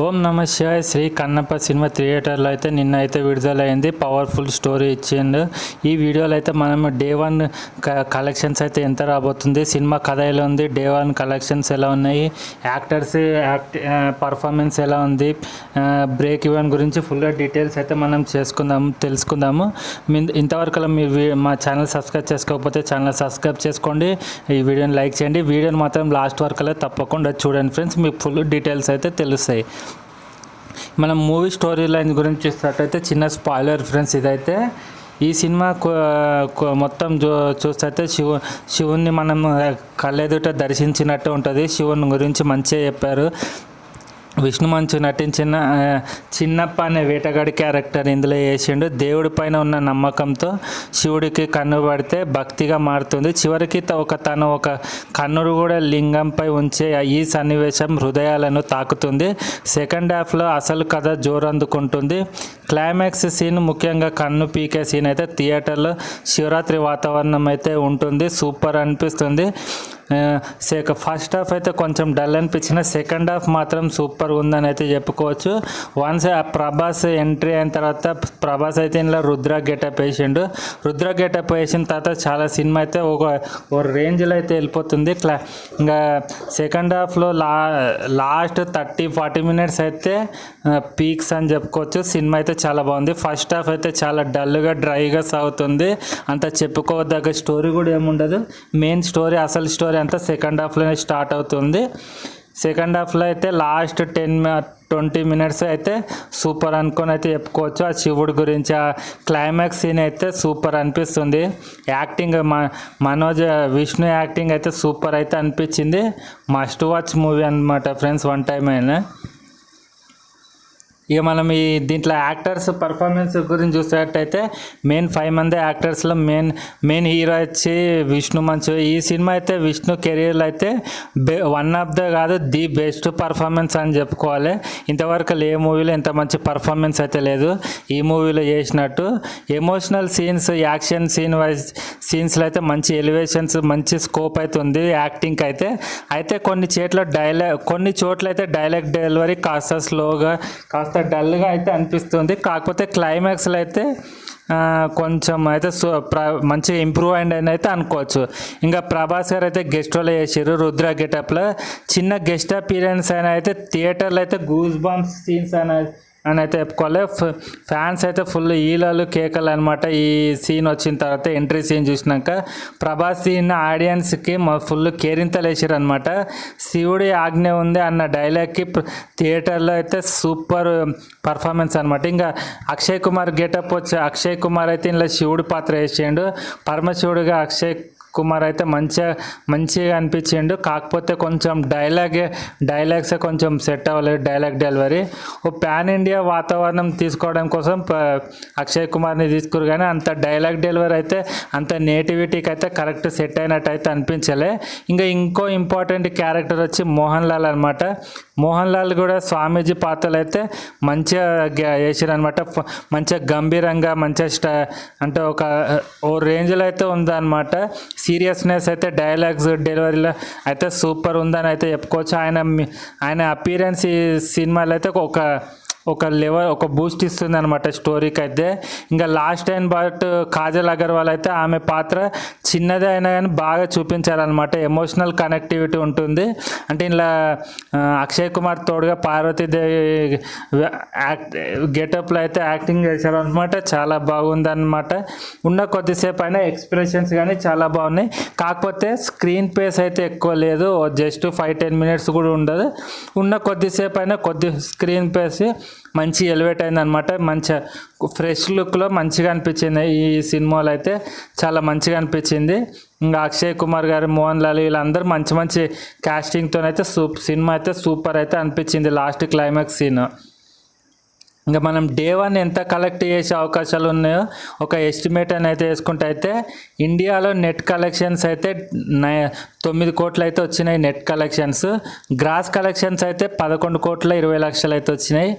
ఓం నమ శివాయ. శ్రీ కన్నప్ప సినిమా థియేటర్లో అయితే నిన్న అయితే విడుదలైంది. పవర్ఫుల్ స్టోరీ ఇచ్చిండు. ఈ వీడియోలో అయితే మనం డే వన్ కలెక్షన్స్ అయితే ఎంత రాబోతుంది సినిమా కథ ఎలా ఉంది డే వన్ కలెక్షన్స్ ఎలా ఉన్నాయి యాక్టర్స్ యాక్ట్ పర్ఫార్మెన్స్ ఎలా ఉంది బ్రేక్ ఈవెన్ గురించి ఫుల్గా డీటెయిల్స్ అయితే మనం చేసుకుందాము తెలుసుకుందాము. మీ ఇంతవరకు అలా మీ మా ఛానల్ సబ్స్క్రైబ్ చేసుకోకపోతే ఛానల్ సబ్స్క్రైబ్ చేసుకోండి. ఈ వీడియోని లైక్ చేయండి. వీడియోని మాత్రం లాస్ట్ వరకు అలా తప్పకుండా చూడండి ఫ్రెండ్స్. మీకు ఫుల్ డీటెయిల్స్ అయితే తెలుస్తాయి. మనం మూవీ స్టోరీ లైన్ గురించి చూసినట్టయితే చిన్న స్పాయిలర్ ఫ్రెండ్స్ ఇదైతే. ఈ సినిమా మొత్తం చూ చూస్తే శివు శివుణ్ణి మనం కళ్ళెదుట దర్శించినట్టు ఉంటుంది. శివుని గురించి మంచిగా చెప్పారు. విష్ణు మంచు నటించిన చిన్నప్ప అనే వేటగాడి క్యారెక్టర్ ఇందులో వేసిండు. దేవుడి పైన ఉన్న నమ్మకంతో శివుడికి కన్ను పడితే భక్తిగా మారుతుంది. చివరికి త- ఒక తను ఒక కన్నుడు కూడా లింగంపై ఉంచే ఈ సన్నివేశం హృదయాలను తాకుతుంది. సెకండ్ హాఫ్లో అసలు కథ జోరందుకుంటుంది. క్లైమాక్స్ సీన్ ముఖ్యంగా కన్ను పీకే సీన్ అయితే థియేటర్లో శివరాత్రి వాతావరణం అయితే ఉంటుంది. సూపర్ అనిపిస్తుంది. సెక ఫస్ట్ హాఫ్ అయితే కొంచెం డల్ అనిపించిన సెకండ్ హాఫ్ మాత్రం సూపర్ ఉందని అయితే చెప్పుకోవచ్చు. వన్స్ ఆ ప్రభాస్ ఎంట్రీ అయిన తర్వాత ప్రభాస్ అయితే ఇందులో రుద్ర గెటప్ వేసిండు. రుద్ర గెటప్ వేసిన తర్వాత చాలా సినిమా అయితే ఒక ఒక రేంజ్లో అయితే వెళ్ళిపోతుంది. క్లా ఇంకా సెకండ్ హాఫ్లో లా లాస్ట్ థర్టీ ఫార్టీ మినిట్స్ అయితే పీక్స్ అని చెప్పుకోవచ్చు. సినిమా అయితే చాలా బాగుంది. ఫస్ట్ హాఫ్ అయితే చాలా డల్గా డ్రైగా సాగుతుంది. అంత చెప్పుకోదగ్గ స్టోరీ కూడా ఏముండదు. మెయిన్ స్టోరీ అసలు స్టోరీ అంతా సెకండ్ హాఫ్లోనే స్టార్ట్ అవుతుంది. సెకండ్ హాఫ్లో అయితే లాస్ట్ టెన్ ట్వంటీ మినిట్స్ అయితే సూపర్ అనుకొని అయితే చెప్పుకోవచ్చు. ఆ శివుడి గురించి ఆ క్లైమాక్స్ సీన్ అయితే సూపర్ అనిపిస్తుంది. యాక్టింగ్ మనోజ్ విష్ణు యాక్టింగ్ అయితే సూపర్ అయితే అనిపించింది. మస్ట్ వాచ్ మూవీ అనమాట ఫ్రెండ్స్ వన్ టైం అయినా. ఇక మనం ఈ దీంట్లో యాక్టర్స్ పర్ఫార్మెన్స్ గురించి చూసేటట్టయితే మెయిన్ ఫైవ్ మంది యాక్టర్స్లో మెయిన్ మెయిన్ హీరో వచ్చి విష్ణు మంచు. ఈ సినిమా అయితే విష్ణు కెరీర్లో అయితే బె వన్ ఆఫ్ ద కాదు ది బెస్ట్ పర్ఫార్మెన్స్ అని చెప్పుకోవాలి. ఇంతవరకు ఏ మూవీలో ఇంత మంచి పర్ఫార్మెన్స్ అయితే లేదు. ఈ మూవీలో చేసినట్టు emotional scenes action scene wise సీన్స్లో అయితే మంచి ఎలివేషన్స్ మంచి స్కోప్ అయితే ఉంది యాక్టింగ్కి అయితే. అయితే కొన్ని చేట్ల డైలాగ్ కొన్ని చోట్ల అయితే డైలాగ్ డెలివరీ కాస్త స్లోగా కాస్త డల్గా అయితే అనిపిస్తుంది. కాకపోతే క్లైమాక్స్లో అయితే కొంచెం అయితే సో మంచిగా ఇంప్రూవ్ అయింది అని అయితే అనుకోవచ్చు. ఇంకా ప్రభాస్ గారు అయితే గెస్ట్ రోల్ చేసారు రుద్ర గెటప్లో చిన్న గెస్ట్ అపీరియన్స్ అయినా అయితే థియేటర్లో అయితే గూస్ బాంబ్స్ సీన్స్ అయినా అని అయితే చెప్పుకోవాలి ఫ్యాన్స్ అయితే ఫుల్ ఈలలు కేకలు అనమాట ఈ సీన్ వచ్చిన తర్వాత ఎంట్రీ సీన్ చూసినాక ప్రభాస్ సీన్ ఆడియన్స్కి ఫుల్ కేరింతలు వేసారు అనమాట శివుడి ఆజ్ఞ ఉంది అన్న డైలాగ్కి థియేటర్లో అయితే సూపర్ పర్ఫార్మెన్స్ అనమాట ఇంకా అక్షయ్ కుమార్ గెటప్ వచ్చి అక్షయ్ కుమార్ అయితే ఇందులో శివుడి పాత్ర వేసిండు. పరమశివుడిగా అక్షయ్ కుమార్ అయితే మంచిగా మంచిగా అనిపించిండు. కాకపోతే కొంచెం డైలాగ్ డైలాగ్సే కొంచెం సెట్ అవ్వలేదు డైలాగ్ డెలివరీ ఓ పాన్ ఇండియా వాతావరణం తీసుకోవడం కోసం అక్షయ్ కుమార్ని తీసుకురు కానీ అంత డైలాగ్ డెలివరీ అయితే అంత నేటివిటీకి అయితే కరెక్ట్ సెట్ అయినట్టు అయితే అనిపించలే. ఇంకా ఇంకో ఇంపార్టెంట్ క్యారెక్టర్ వచ్చి మోహన్ లాల్ అనమాట మోహన్ లాల్ కూడా స్వామీజీ పాత్రలు అయితే మంచిగా వేసారు అనమాట మంచిగా గంభీరంగా మంచిగా స్ట అంటే ఒక ఓ రేంజ్లో అయితే ఉందన్నమాట. సీరియస్నెస్ అయితే డైలాగ్స్ డెలివరీలో అయితే సూపర్ ఉందని అయితే చెప్పుకోవచ్చు. ఆయన మీ- ఆయన అపీరెన్స్ ఈ సినిమాలో అయితే ఒక ఒక లెవెల్ ఒక బూస్ట్ ఇస్తుంది అనమాట స్టోరీకి అయితే. ఇంకా last time but Kajal Agarwal అయితే ఆమె పాత్ర చిన్నదే అయినా కానీ బాగా చూపించాలన్నమాట. ఎమోషనల్ కనెక్టివిటీ ఉంటుంది. అంటే ఇలా అక్షయ్ కుమార్ తోడుగా పార్వతీదేవి యాక్ట్ గెటప్లో అయితే యాక్టింగ్ చేశారనమాట చాలా బాగుందన్నమాట. ఉన్న కొద్దిసేపు అయినా ఎక్స్ప్రెషన్స్ కానీ చాలా బాగున్నాయి. కాకపోతే స్క్రీన్ పేస్ అయితే ఎక్కువ లేదు. జస్ట్ ఫైవ్ టెన్ మినిట్స్ కూడా ఉండదు. ఉన్న కొద్దిసేపు అయినా కొద్ది స్క్రీన్ పేస్ మంచి ఎలివేట్ అయిందనమాట మంచిగా ఫ్రెష్ లుక్లో మంచిగా అనిపించింది. ఈ సినిమాలో అయితే చాలా మంచిగా అనిపించింది. ఇంకా అక్షయ్ కుమార్ గారు మోహన్ లాల్ వీళ్ళందరూ మంచి మంచి క్యాస్టింగ్తోనైతే అయితే సూప్ సినిమా అయితే సూపర్ అయితే అనిపించింది. లాస్ట్ క్లైమాక్స్ సీన్ ఇంకా మనం డే వన్ ఎంత కలెక్ట్ చేసే అవకాశాలు ఉన్నాయో ఒక ఎస్టిమేట్ అని అయితే వేసుకుంటే అయితే ఇండియాలో నెట్ కలెక్షన్స్ అయితే నై తొమ్మిది కోట్లు అయితే వచ్చినాయి నెట్ కలెక్షన్స్ గ్రాస్ కలెక్షన్స్ అయితే పదకొండు కోట్ల ఇరవై లక్షలు అయితే వచ్చినాయి.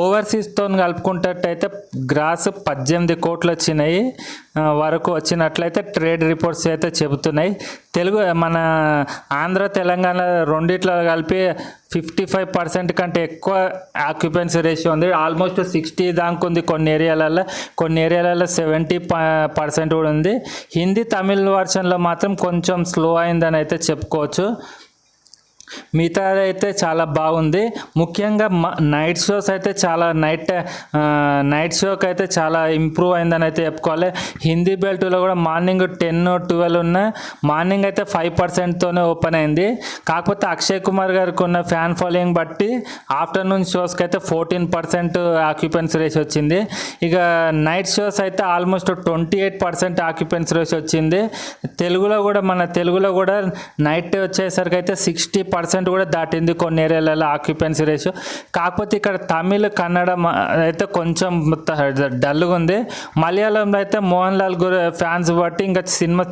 ఓవర్సీస్తో కలుపుకుంటట్టయితే గ్రాస్ పద్దెనిమిది కోట్లు వచ్చినాయి. వరకు వచ్చినట్లయితే ట్రేడ్ రిపోర్ట్స్ అయితే చెబుతున్నాయి. తెలుగు మన ఆంధ్ర తెలంగాణ రెండిట్లో కలిపి ఫిఫ్టీ ఫైవ్ పర్సెంట్ కంటే ఎక్కువ ఆక్యుపెన్సీ రేషియో ఉంది. ఆల్మోస్ట్ సిక్స్టీ దాకా ఉంది కొన్ని ఏరియాలలో కొన్ని ఏరియాలలో సెవెంటీ పర్సెంట్ కూడా ఉంది. హిందీ తమిళ్ వర్షన్లో మాత్రం కొంచెం స్లో అయిందని అయితే చెప్పుకోవచ్చు. మిగతా అయితే చాలా బాగుంది. ముఖ్యంగా మ- నైట్ షోస్ అయితే చాలా నైట్ నైట్ షోకి అయితే చాలా ఇంప్రూవ్ అయిందని అయితే చెప్పుకోవాలి. హిందీ బెల్ట్లో కూడా మార్నింగ్ టెన్ ట్వెల్వ్ ఉన్న మార్నింగ్ అయితే ఫైవ్ పర్సెంట్తోనే ఓపెన్ అయింది. కాకపోతే అక్షయ్ కుమార్ గారికి ఉన్న ఫ్యాన్ ఫాలోయింగ్ బట్టి ఆఫ్టర్నూన్ షోస్కి అయితే ఫోర్టీన్ పర్సెంట్ ఆక్యుపెన్సీ రేస్ వచ్చింది. ఇక నైట్ షోస్ అయితే almost twenty eight percent occupancy rates వచ్చింది. తెలుగులో కూడా మన తెలుగులో కూడా నైట్ వచ్చేసరికి అయితే సిక్స్టీ పర్సెంట్ పర్సెంట్ కూడా దాటింది కొన్ని ఏరియాలలో ఆక్యుపెన్సీ రేషియో కాకపోతే ఇక్కడ తమిళ్ కన్నడ అయితే కొంచెం డల్గా ఉంది. మలయాళంలో అయితే మోహన్ లాల్ గురు ఫ్యాన్స్ బట్టి ఇంకా సినిమా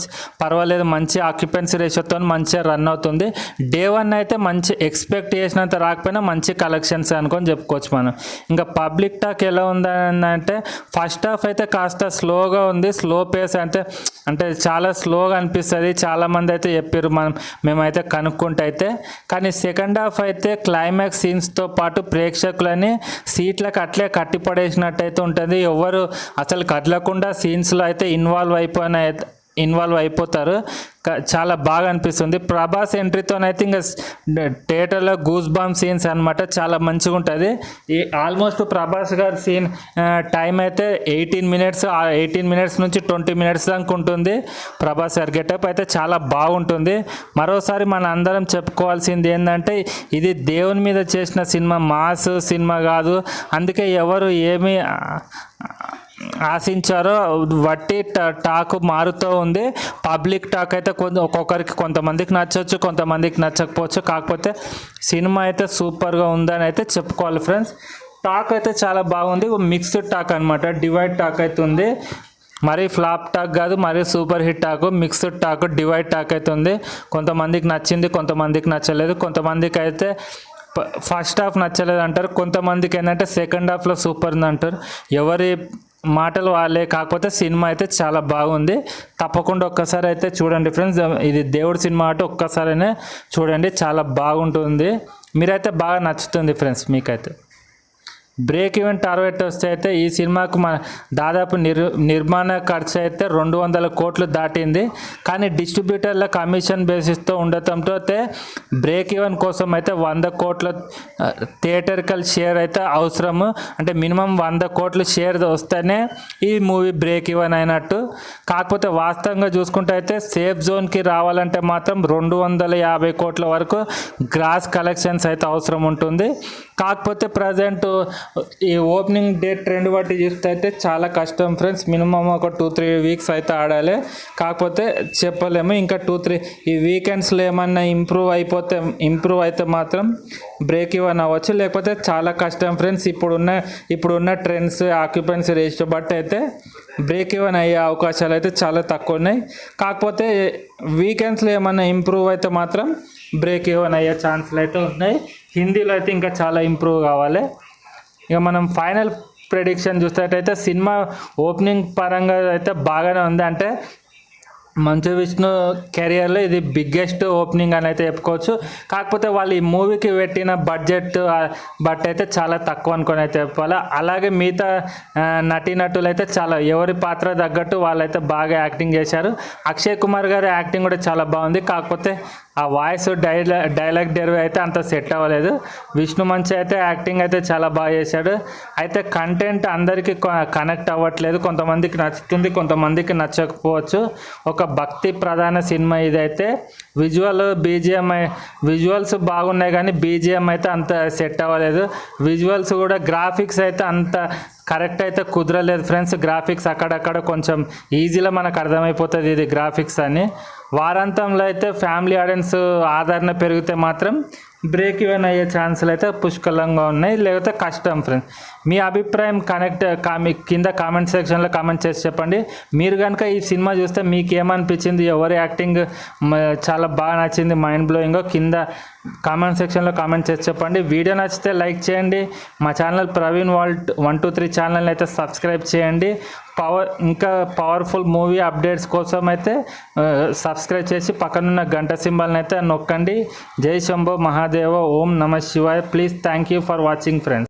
పర్వాలేదు మంచి ఆక్యుపెన్సీ రేషియోతో మంచిగా రన్ అవుతుంది. డే వన్ అయితే మంచి ఎక్స్పెక్ట్ చేసినంత రాకపోయినా మంచి కలెక్షన్స్ అనుకొని చెప్పుకోవచ్చు మనం. ఇంకా పబ్లిక్ టాక్ ఎలా ఉందంటే ఫస్ట్ హాఫ్ అయితే కాస్త స్లోగా ఉంది. స్లో పేస్ అంటే అంటే చాలా స్లోగా అనిపిస్తుంది. చాలామంది అయితే చెప్పారు మనం మేమైతే కనుక్కుంటే అయితే కానీ సెకండ్ హాఫ్ అయితే క్లైమాక్స్ సీన్స్తో పాటు ప్రేక్షకులని సీట్లకు అట్లే కట్టిపడేసినట్టయితే ఉంటుంది. ఎవరు అసలు కదలకుండా సీన్స్లో అయితే ఇన్వాల్వ్ అయిపోయిన ఇన్వాల్వ్ అయిపోతారు. చాలా బాగా అనిపిస్తుంది. ప్రభాస్ ఎంట్రీతోనైతే ఇంకా థియేటర్లో గూస్ బామ్ సీన్స్ అనమాట చాలా మంచిగా ఉంటుంది. ఈ ఆల్మోస్ట్ ప్రభాస్ గారి సీన్ టైం అయితే ఎయిటీన్ మినిట్స్ ఎయిటీన్ మినిట్స్ నుంచి ట్వంటీ మినిట్స్ దాకా ఉంటుంది. ప్రభాస్ గారి గెటప్ అయితే చాలా బాగుంటుంది. మరోసారి మన అందరం చెప్పుకోవాల్సింది ఏంటంటే ఇది దేవుని మీద చేసిన సినిమా మాస్ సినిమా కాదు. అందుకే ఎవరు ఏమీ ఆశించారో వట్టి ట- టాక్ మారుతూ ఉంది. పబ్లిక్ టాక్ అయితే కొంత ఒక్కొక్కరికి కొంతమందికి నచ్చవచ్చు కొంతమందికి నచ్చకపోవచ్చు. కాకపోతే సినిమా అయితే సూపర్గా ఉందని అయితే చెప్పుకోవాలి ఫ్రెండ్స్. టాక్ అయితే చాలా బాగుంది. మిక్స్డ్ టాక్ అనమాట డివైడ్ టాక్ అయితే ఉంది. మరీ ఫ్లాప్ టాక్ కాదు మరీ super hit talk. Mixed talk divide talk అయితే ఉంది. కొంతమందికి నచ్చింది కొంతమందికి నచ్చలేదు. కొంతమందికి అయితే ఫస్ట్ హాఫ్ నచ్చలేదు అంటారు కొంతమందికి ఏంటంటే సెకండ్ హాఫ్లో సూపర్ ఉంది అంటారు ఎవరి మాటలు వాళ్ళే కాకపోతే సినిమా అయితే చాలా బాగుంది. తప్పకుండా ఒక్కసారి అయితే చూడండి ఫ్రెండ్స్. ఇది దేవుడి సినిమా అంటే ఒక్కసారైనా చూడండి చాలా బాగుంటుంది. మీరైతే బాగా నచ్చుతుంది ఫ్రెండ్స్ మీకైతే. బ్రేక్ ఈవెన్ టార్గెట్ వస్తే అయితే ఈ సినిమాకు మన దాదాపు నిర్ నిర్మాణ ఖర్చు అయితే రెండు వందల కోట్లు దాటింది. కానీ డిస్ట్రిబ్యూటర్ల కమిషన్ బేసిస్తో ఉండటంతో అయితే బ్రేక్ ఈవెన్ కోసం అయితే వంద కోట్ల థియేటర్కల్ షేర్ అయితే అవసరము. అంటే మినిమం వంద కోట్లు షేర్ వస్తేనే ఈ మూవీ బ్రేక్ ఈవెన్ అయినట్టు. కాకపోతే వాస్తవంగా చూసుకుంటే అయితే సేఫ్ జోన్కి రావాలంటే మాత్రం రెండు వందల యాభై కోట్ల వరకు గ్రాస్ కలెక్షన్స్ అయితే అవసరం ఉంటుంది. కాకపోతే ప్రజెంట్ ఈ ఓపెనింగ్ డేట్ ట్రెండ్ బట్టి చూస్తే అయితే చాలా కష్టం ఫ్రెండ్స్. మినిమం ఒక టూ త్రీ వీక్స్ అయితే ఆడాలి. కాకపోతే చెప్పలేము. ఇంకా టూ త్రీ ఈ వీకెండ్స్లో ఏమన్నా ఇంప్రూవ్ అయిపోతే ఇంప్రూవ్ అయితే మాత్రం బ్రేక్ ఇవ్వని అవ్వచ్చు. లేకపోతే చాలా కష్టం ఫ్రెండ్స్. ఇప్పుడున్న ఇప్పుడున్న ట్రెండ్స్ ఆక్యుపెన్సీ రేషియో బట్టి అయితే బ్రేక్ ఇవన్ అయ్యే అవకాశాలు అయితే చాలా తక్కువ ఉన్నాయి. కాకపోతే వీకెండ్స్లో ఏమన్నా ఇంప్రూవ్ అయితే మాత్రం బ్రేక్ ఇవన్ అయ్యే ఛాన్స్లు అయితే ఉన్నాయి. హిందీలో అయితే ఇంకా చాలా ఇంప్రూవ్ కావాలి. ఇక మనం ఫైనల్ ప్రెడిక్షన్ చూసేటైతే సినిమా ఓపెనింగ్ పరంగా అయితే బాగానే ఉంది. అంటే మంచు విష్ణు కెరియర్లో ఇది బిగ్గెస్ట్ ఓపెనింగ్ అని అయితే చెప్పుకోవచ్చు. కాకపోతే వాళ్ళు ఈ మూవీకి పెట్టిన బడ్జెట్ బట్ అయితే చాలా తక్కువ అనుకొని అయితే చెప్పాలి. అలాగే మిగతా నటీనటులు అయితే చాలా ఎవరి పాత్ర తగ్గట్టు వాళ్ళైతే బాగా యాక్టింగ్ చేశారు. అక్షయ్ కుమార్ గారి యాక్టింగ్ కూడా చాలా బాగుంది. కాకపోతే ఆ వాయిస్ డైలా డైలాగ్ డెలివరీ అయితే అంత సెట్ అవ్వలేదు. విష్ణు మంచి అయితే యాక్టింగ్ అయితే చాలా బాగా చేశాడు. అయితే కంటెంట్ అందరికీ కనెక్ట్ అవ్వట్లేదు. కొంతమందికి నచ్చుతుంది కొంతమందికి నచ్చకపోవచ్చు. ఒక భక్తి ప్రధాన సినిమా ఇదైతే. విజువల్ బీజిఎం విజువల్స్ బాగున్నాయి కానీ బీజిఎం అయితే అంత సెట్ అవ్వలేదు. విజువల్స్ కూడా గ్రాఫిక్స్ అయితే అంత కరెక్ట్ అయితే కుదరలేదు ఫ్రెండ్స్ గ్రాఫిక్స్ అక్కడక్కడ కొంచెం ఈజీలో మనకు అర్థమైపోతుంది ఇది గ్రాఫిక్స్ అని. వారాంతంలో అయితే ఫ్యామిలీ ఆడియన్స్ ఆదరణ పెరిగితే మాత్రం బ్రేక్ ఈవెన్ అయ్యే ఛాన్సులు అయితే పుష్కలంగా ఉన్నాయి. లేకపోతే కష్టం ఫ్రెండ్స్ మీ అభిప్రాయం కనెక్ట్ మీ కింద కామెంట్ సెక్షన్లో కామెంట్ చేసి చెప్పండి. మీరు కనుక ఈ సినిమా చూస్తే మీకు ఏమనిపించింది? ఎవరి యాక్టింగ్ చాలా బాగా నచ్చింది మైండ్ బ్లోయింగ్ కింద కామెంట్ సెక్షన్లో కామెంట్ చేసి చెప్పండి. వీడియో నచ్చితే లైక్ చేయండి. మా channel Praveen vault one two three ఛానల్ని అయితే సబ్స్క్రైబ్ చేయండి. పవర్ ఇంకా పవర్ఫుల్ మూవీ అప్డేట్స్ కోసం అయితే సబ్స్క్రైబ్ చేసి పక్కనున్న గంట సింబల్ని అయితే నొక్కండి. జై శంభో మహాదేవ ఓం నమ శివాయ. Please thank you for watching friends.